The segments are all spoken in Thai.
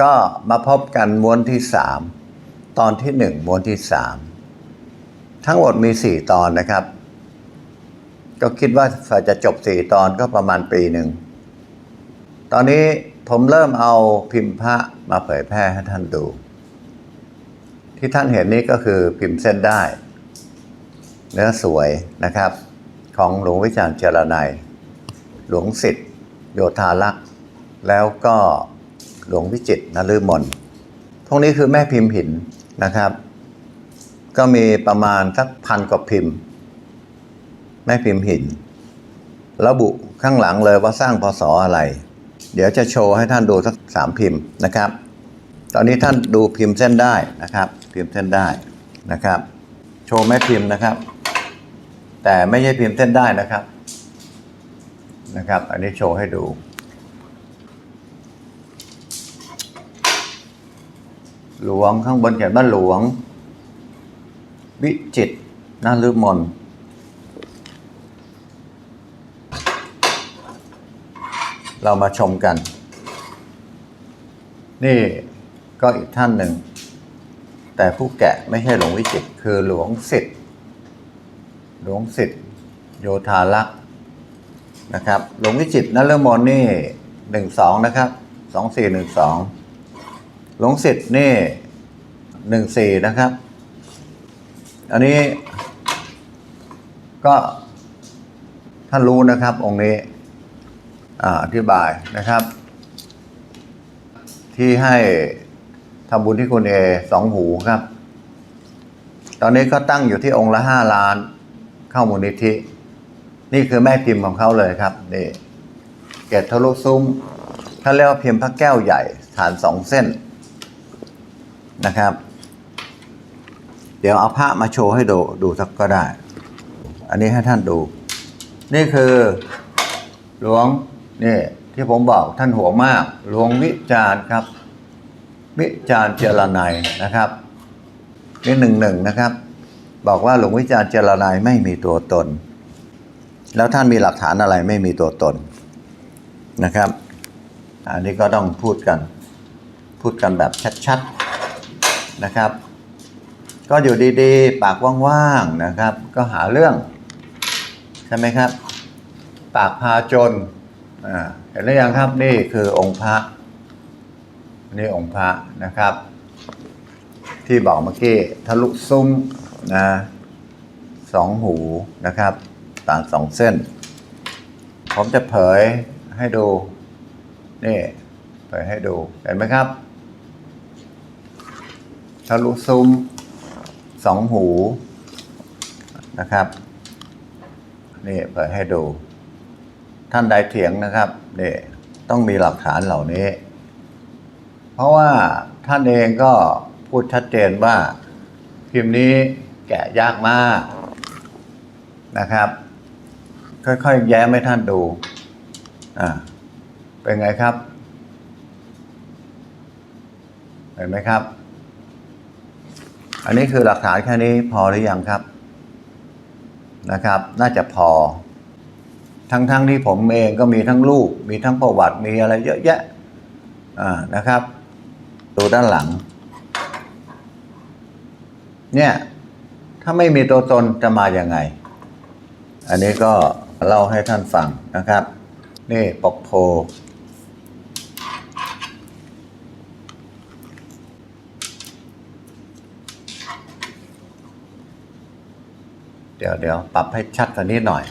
ก็มาพบกันม้วนที่สามตอนที่หนึ่งม้วนที่สามทั้งหมดมีสี่ตอนนะครับ ก็คิดว่าจะจบสี่ตอนก็ประมาณปีหนึ่ง ตอนนี้ผมเริ่มเอาพิมพ์พระมาเผยแพร่ให้ท่านดู ที่ท่านเห็นนี้ก็คือพิมพ์เส้นได้ เนื้อสวยนะครับ ของหลวงวิจารณ์เจรนัยหลวงสิทธิ์โยธาลักษ์แล้วก็ หลวงวิจิตรนฤมลพวกนี้คือแม่พิมพ์หินนะครับ ก็มีประมาณสักพันกว่าพิมพ์ แม่พิมพ์หิน ระบุข้างหลังเลยว่าสร้างพศอะไร เดี๋ยวจะโชว์ให้ท่านดูสักสามพิมพ์นะครับ ตอนนี้ท่านดูพิมพ์เส้นได้นะครับ พิมพ์เส้นได้นะครับ โชว์แม่พิมพ์นะครับ แต่ไม่ใช่พิมพ์เส้นได้นะครับนะครับ อันนี้โชว์ให้ดู หลวงข้างบนเขียนว่าหลวง วิจิตรนฤมลเรามาชมกัน นี่ก็อีกท่านหนึ่ง แต่ผู้แกะไม่ใช่หลวงวิจิตคือหลวงสิทธิ์หลวงสิทธิ์โยธาลักษ์นะครับ หลวงวิจิตรนฤมลนี่หนึ่งสองนะครับสองสี่หนึ่งสอง ลวงสิทธิ์นี่หนึ่งสี่นะครับ อันนี้ก็ท่านรู้นะครับองค์นี้อ่าอธิบายนะครับ ที่ให้ทำบุญที่คุณเอสองหูครับ ตอนนี้ก็ตั้งอยู่ที่องค์ละห้าล้าน เข้ามูลนิธิ นี่คือแม่พิมพ์ของเขาเลยครับนี่เกตทะลุซุ้มเขาเรียกว่าพิมพ์พระแก้วใหญ่ฐานสองเส้น นะครับ เดี๋ยวเอาพระมาโชว์ให้ดูดูสักก็ได้ อันนี้ให้ท่านดู นี่คือ หลวงนี่ที่ผมบอกท่านหัวมาก หลวงวิจารครับ วิจารเจรนัยนะครับนี่หนึ่งหนึ่งนะครับ บอกว่าหลวงวิจารเจรนัยไม่มีตัวตน แล้วท่านมีหลักฐานอะไรไม่มีตัวตนนะครับ อันนี้ก็ต้องพูดกัน พูดกันแบบชัดๆ นะครับ ก็อยู่ดีๆ ปากว่างๆนะครับ ก็หาเรื่อง ใช่ไหมครับ ปากพาจนเห็นหรือยังครับนี่คือองค์พระนี่องค์พระนะครับ ที่บอกเมื่อกี้ทะลุซุ้มนะสองหูนะครับต่างสองเส้น ผมจะเผยให้ดู นี่ เผยให้ดู เห็นไหมครับ ทะลุซุ้มสองหูนะครับนี่เผยให้ดู ท่านใดเถียงนะครับนี่ต้องมีหลักฐานเหล่านี้ เพราะว่าท่านเองก็พูดชัดเจนว่า พิมพ์นี้แกะยากมากนะครับ ค่อยๆ แย้มให้ท่านดูอ่าเป็นไงครับ เห็นไหมครับ อันนี้คือหลักฐานแค่นี้พอหรือยังครับนะครับ น่าจะพอ ทั้งๆทที่ผมเองก็มีทั้งรูปมีทั้งประวัติมีอะไรเยอะแยะนะครับ ดูด้านหลัง เนี่ย ถ้าไม่มีตัวตนจะมาอย่างไง อันนี้ก็เล่าให้ท่านฟังนะครับ นี่ปกโพ เดี๋ยวเดี๋ยวปรับให้ชัดกว่านี้หน่อย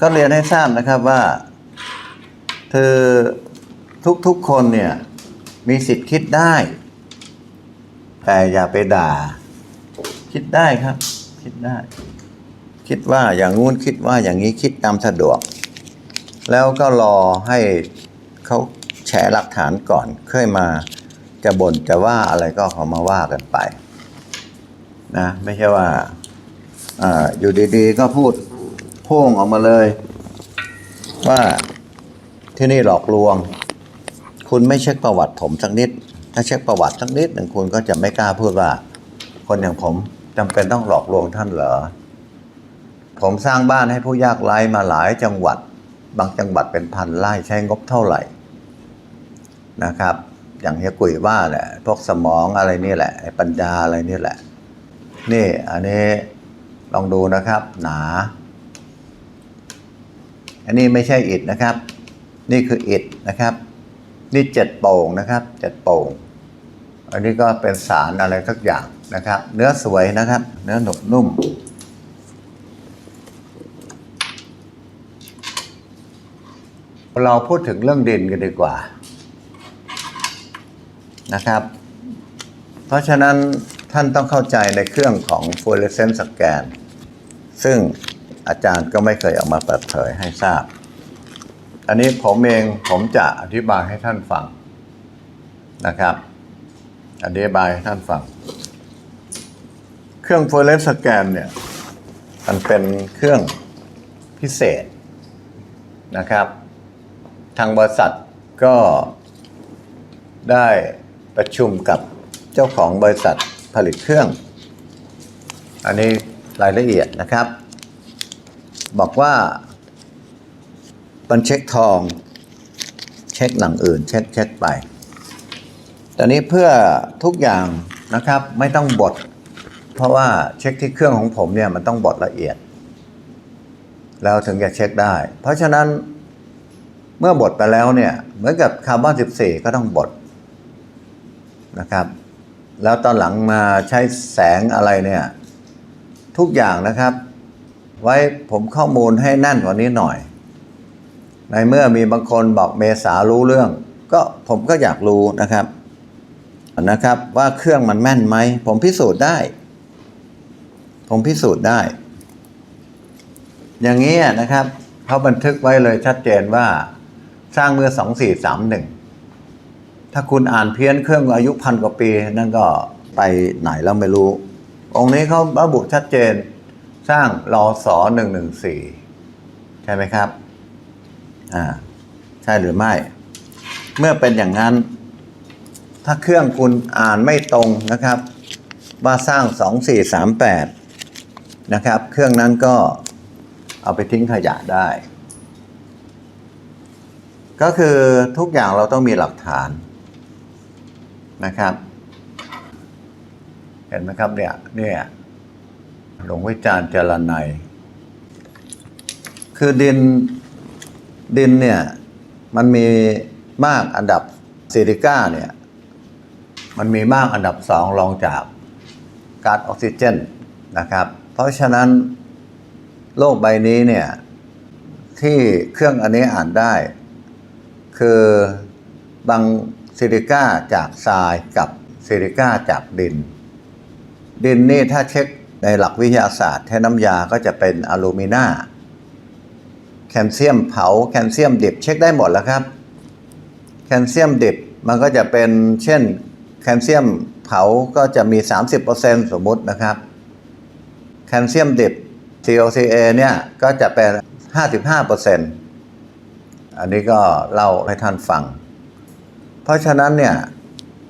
ก็เรียนให้ทราบนะครับว่าคือทุกๆคนเนี่ย มีสิทธิ์คิดได้ แต่อย่าไปด่า คิดได้ครับ คิดได้ คิดว่าอย่างงู้นคิดว่าอย่างนี้คิดตามสะดวก แล้วก็รอให้เขาแฉหลักฐานก่อนค่อยมาจะบ่นจะว่าอะไรก็เขอมาว่ากันไป นะไม่ใช่ว่าอ่าอยู่ดีๆ ก็พูดพ่งออกมาเลย ว่าที่นี่หลอกลวง คุณไม่เช็คประวัติผมสักนิด ถ้าเช็คประวัติสักนิดหนึ่งคุณก็จะไม่กล้าพูดว่า คนอย่างผมจำเป็นต้องหลอกลวงท่านเหรอผมสร้างบ้านให้ผู้ยากไร้มาหลายจังหวัด บางจังหวัดเป็นพันไร่ใช้งบเท่าไหร่นะครับ อย่างเฮียกุยว่าแหละพวกสมองอะไรนี่แหละปัญญาอะไรนี่แหละ นี่อันนี้ลองดูนะครับหนา อันนี้ไม่ใช่อิฐนะครับ นี่คืออิฐนะครับ นี่เจ็ดโป่งนะครับเจ็ดโป่ง อันนี้ก็เป็นสารอะไรสักอย่างนะครับ เนื้อสวยนะครับ เนื้อหนุบนุ่มเราพูดถึงเรื่องดินกันดีกว่านะครับ เพราะฉะนั้น ท่านต้องเข้าใจในเครื่องของ fluorescent scan ซึ่งอาจารย์ก็ไม่เคยออกมาเปิดเผยให้ทราบ อันนี้ผมเองผมจะอธิบายให้ท่านฟังนะครับ อธิบายให้ท่านฟัง เครื่อง fluorescent scan เนี่ยมันเป็นเครื่องพิเศษนะครับ ทางบริษัทก็ได้ประชุมกับเจ้าของบริษัท ผลิตเครื่อง อันนี้รายละเอียดนะครับ บอกว่ามันเช็คทอง เช็คหลังอื่น เช็คเช็คไปตอนนี้เพื่อทุกอย่างนะครับไม่ต้องบด เพราะว่าเช็คที่เครื่องของผมเนี่ยมันต้องบดละเอียด แล้วถึงจะเช็คได้ เพราะฉะนั้นเมื่อบดไปแล้วเนี่ยเหมือนกับคาร์บอน 14 ก็ต้องบดนะครับ แล้วตอนหลังมาใช้แสงอะไรเนี่ย ทุกอย่างนะครับ ไว้ผมข้อมูลให้แน่นกว่านี้หน่อย ในเมื่อมีบางคนบอกเมษารู้เรื่อง ก็ผมก็อยากรู้นะครับนะครับว่าเครื่องมันแม่นไหม ผมพิสูจน์ได้ ผมพิสูจน์ได้ อย่างนี้นะครับเขาบันทึกไว้เลยชัดเจนว่า สร้างเมื่อ2431 ถ้าคุณอ่านเพี้ยนเครื่องอายุพันกว่าปี นั่นก็ไปไหนแล้วไม่รู้ องค์นี้เขาระบุชัดเจนสร้างรอสอ114ใช่ไหมครับ อ่า ใช่หรือไม่ เมื่อเป็นอย่างนั้น ถ้าเครื่องคุณอ่านไม่ตรงนะครับ ว่าสร้าง2438นะครับ เครื่องนั้นก็เอาไปทิ้งขยะได้ ก็คือทุกอย่างเราต้องมีหลักฐาน นะครับ เห็นไหมครับเนี่ยเนี่ยหลวงวิจารณ์เจรไนยคือดินดินเนี่ย มันมีมากอันดับซิลิก้าเนี่ย มันมีมากอันดับสองรองจากก๊าซออกซิเจนนะครับ เพราะฉะนั้นโลกใบนี้เนี่ย ที่เครื่องอันนี้อ่านได้ คือบาง ซิลิก้าจากทรายกับซิลิก้าจากดิน ดินนี่ถ้าเช็คในหลักวิทยาศาสตร์แท้น้ำยาก็จะเป็นอลูมินาแคลเซียมเผาแคลเซียมดิบเช็คได้หมดแล้วครับ แคลเซียมดิบมันก็จะเป็นเช่นแคลเซียมเผาก็จะมี 30%สมมุตินะครับ แคลเซียมดิบ COCA เนี่ยก็จะเป็น 55%อันนี้ก็เล่าให้ท่านฟัง เพราะฉะนั้นเนี่ย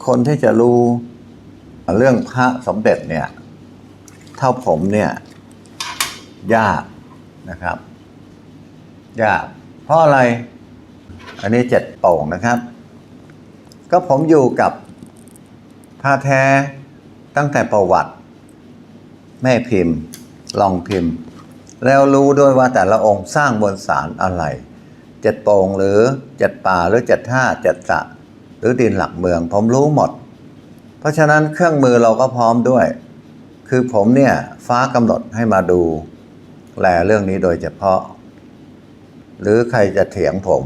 คนที่จะรู้เรื่องพระสมเด็จเนี่ยเท่าผมเนี่ยยากนะครับยากเพราะอะไร อันนี้เจ็ดโป่งนะครับ ก็ผมอยู่กับพระแท้ตั้งแต่ประวัติ แม่พิมพ์ ลองพิมพ์ แล้วรู้ด้วยว่าแต่ละองค์สร้างบนสารอะไร เจ็ดโป่งหรือเจ็ดป่าหรือเจ็ดท่าเจ็ดสะ รือดินหลักเมือง ผมรู้หมด เพราะฉะนั้นเครื่องมือเราก็พร้อมด้วย คือผมเนี่ยฟ้ากำหนดให้มาดู แลเรื่องนี้โดยเฉพาะ หรือใครจะเถียงผม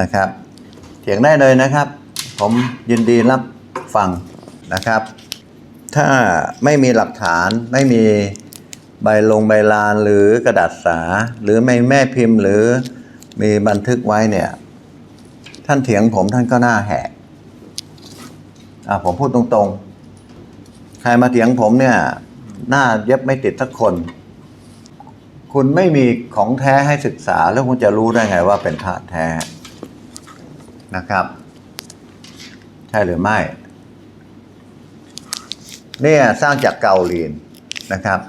นะครับ เถียงได้เลยนะครับ ผมยินดีรับฟังนะครับ ถ้าไม่มีหลักฐานไม่มีใบลงใบลานหรือกระดาษสา หรือไม่แม่พิมพ์หรือมีบันทึกไว้เนี่ย ท่านเถียงผมท่านก็หน้าแหกอะผมพูดตรงๆ ใครมาเถียงผมเนี่ย หน้าเย็บไม่ติดสักคน คุณไม่มีของแท้ให้ศึกษาแล้วคุณจะรู้ได้ไงว่าเป็นพระแท้นะครับ ใช่หรือไม่ เนี่ยสร้างจากเกาหลีนนะครับ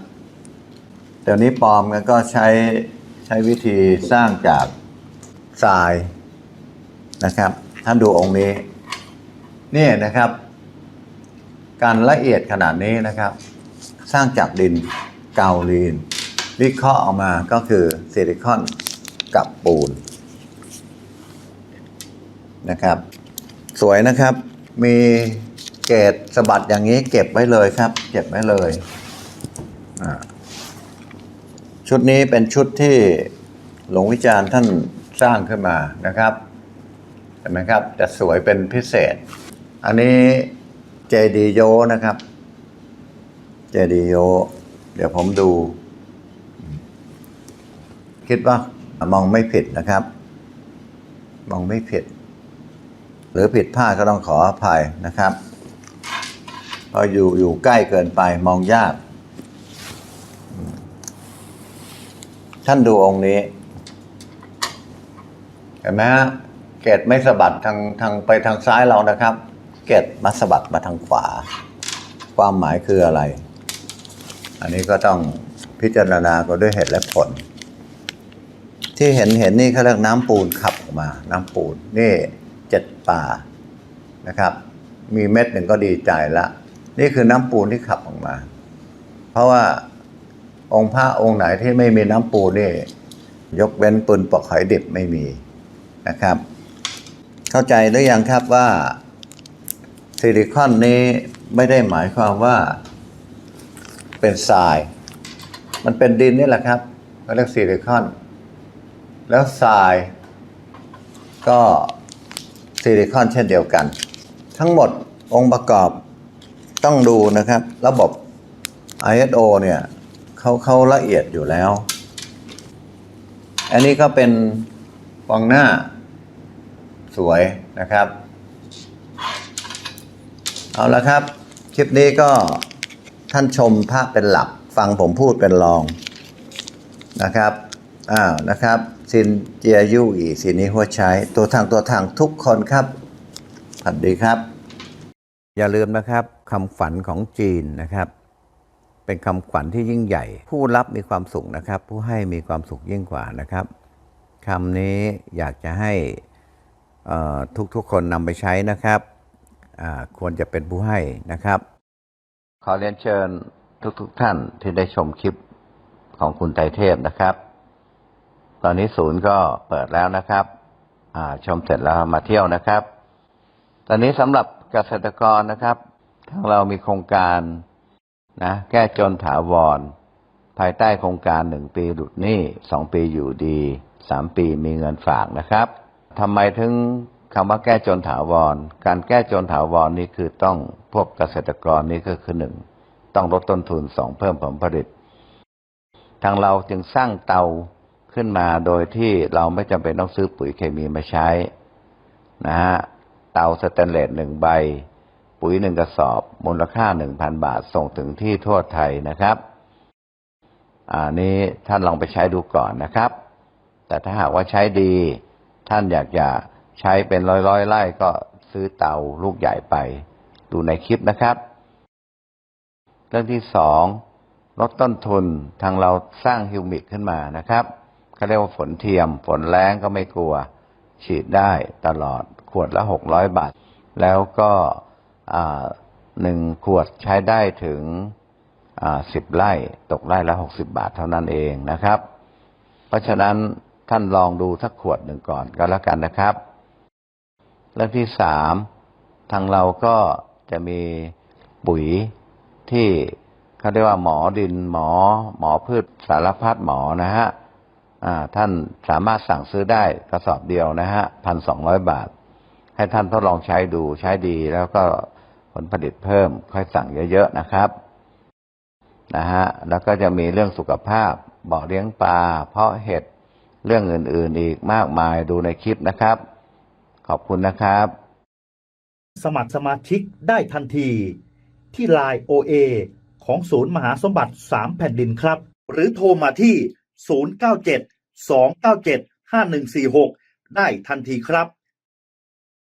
เดี๋ยวนี้ปลอมกันก็ใช้ใช้วิธีสร้างจากทราย นะครับ ท่านดูองค์นี้นี่นะครับ การละเอียดขนาดนี้นะครับ สร้างจากดินเกาลีน วิเคราะห์ออกมาก็คือซิลิคอนกับปูนนะครับ สวยนะครับ มีเกรดสะบัดอย่างนี้เก็บไว้เลยครับ เก็บไว้เลยชุดนี้เป็นชุดที่หลวงวิจารณ์ท่านสร้างขึ้นมานะครับ ห็นไหมครับ จะสวยเป็นพิเศษ อันนี้เจดีโยนะครับ เจดีโย เดี๋ยวผมดู คิดว่ามองไม่ผิดนะครับ มองไม่ผิด หรือผิดพลาดก็ต้องขออภัยนะครับ เพราะอยู่อยู่ใกล้เกินไปมองยาก ท่านดูองค์นี้ เห็นไหมฮะ เกตไม่สะบัดทางทางไปทางซ้ายเรานะครับ เกตมาสะบัดมาทางขวา ความหมายคืออะไร อันนี้ก็ต้องพิจารณาก็ด้วยเหตุและผล ที่เห็นเห็นนี่เขาเรียกน้ำปูนขับออกมา น้ำปูนนี่เจ็ดป่านะครับ มีเม็ดหนึ่งก็ดีใจละ นี่คือน้ำปูนที่ขับออกมา เพราะว่าองค์พระองค์ไหนที่ไม่มีน้ำปูนนี่ยกเว้นปืนปอกหอยดิบไม่มีนะครับ เข้าใจหรือยังครับว่าซิลิคอนนี้ไม่ได้หมายความว่าเป็นทราย มันเป็นดินนี่แหละครับเขาเรียกซิลิคอน แล้วทรายก็ซิลิคอนเช่นเดียวกัน ทั้งหมดองค์ประกอบต้องดูนะครับ ระบบ ISO เนี่ยเขาเขาละเอียดอยู่แล้ว อันนี้ก็เป็นฟองหน้า สวยนะครับ เอาละครับ คลิปนี้ก็ท่านชมภาพเป็นหลัก ฟังผมพูดเป็นรองนะครับ อ้าวนะครับซินเจียยู่อีสินี้หัวใช้ตัวทางตัวทางทุกคนครับสวัสดีครับ อย่าลืมนะครับคำฝันของจีนนะครับ เป็นคำขวัญที่ยิ่งใหญ่ ผู้รับมีความสุขนะครับ ผู้ให้มีความสุขยิ่งกว่านะครับคำนี้อยากจะให้ ทุกๆคนนำไปใช้นะครับ ควรจะเป็นผู้ให้นะครับ ขอเรียนเชิญทุกๆทท่านที่ได้ชมคลิปของคุณไตเทพนะครับ ตอนนี้ศูนย์ก็เปิดแล้วนะครับชมเสร็จแล้วมาเที่ยวนะครับ ตอนนี้สำหรับเกษตรกรนะครับทางเรามีโครงการนะแก้จนถาวร ภายใต้โครงการหนึ่งปีหลุดหนี้สองปีอยู่ดีสามปีมีเงินฝากนะครับ ทำไมถึงคำว่าแก้จนถาวร การแก้จนถาวรนี้คือต้องพวกเกษตรกรนี้ก็คือหนึ่งต้องลดต้นทุนสองเพิ่มผลผลิต ทางเราจึงสร้างเตาขึ้นมาโดยที่เราไม่จำเป็นต้องซื้อปุ๋ยเคมีมาใช้นะฮะเตาสแตนเลสหนึ่งใบ ปุ๋ยหนึ่งกระสอบ มูลค่าหนึ่งพันบาทส่งถึงที่ทั่วไทยนะครับอ่านี้ท่านลองไปใช้ดูก่อนนะครับ แต่ถ้าหากว่าใช้ดี ท่านอยากจะใช้เป็นร้อยร้อยๆไร่ก็ซื้อเตาลูกใหญ่ไป ดูในคลิปนะครับ เรื่องที่สองลดต้นทุนทางเราสร้างฮิวมิกขึ้นมานะครับเขาเรียกว่าฝนเทียม ฝนแรงก็ไม่กลัว ฉีดได้ตลอดขวดละหกร้อยบาท แล้วก็หนึ่งขวดใช้ได้ถึงสิบไร่ ตกไร่ละหกสิบาทเท่านั้นเองนะครับ เพราะฉะนั้น ท่านลองดูสักขวดหนึ่งก่อนก็แล้วกันนะครับ เรื่องที่สามทางเราก็จะมีปุ๋ยที่เขาเรียกว่าหมอดินหมอ หมอพืชสารพัดหมอนะฮะท่านสามารถสั่งซื้อได้กระสอบเดียวนะฮะพันสองร้อยบาท ให้ท่านทดลองใช้ดูใช้ดีแล้วก็ผลผลิตเพิ่มค่อยสั่งเยอะๆนะครับนะฮะแล้วก็จะมีเรื่องสุขภาพบ่อเลี้ยงปลาเพาะเห็ด เรื่องอื่นๆอีกมากมายดูในคลิปนะครับ ขอบคุณนะครับ สมัครสมาชิกได้ทันทีที่ Line OA ของศูนย์มหาสมบัติ 3 แผ่นดินครับ หรือโทรมาที่ 097 297 5146 ได้ทันทีครับ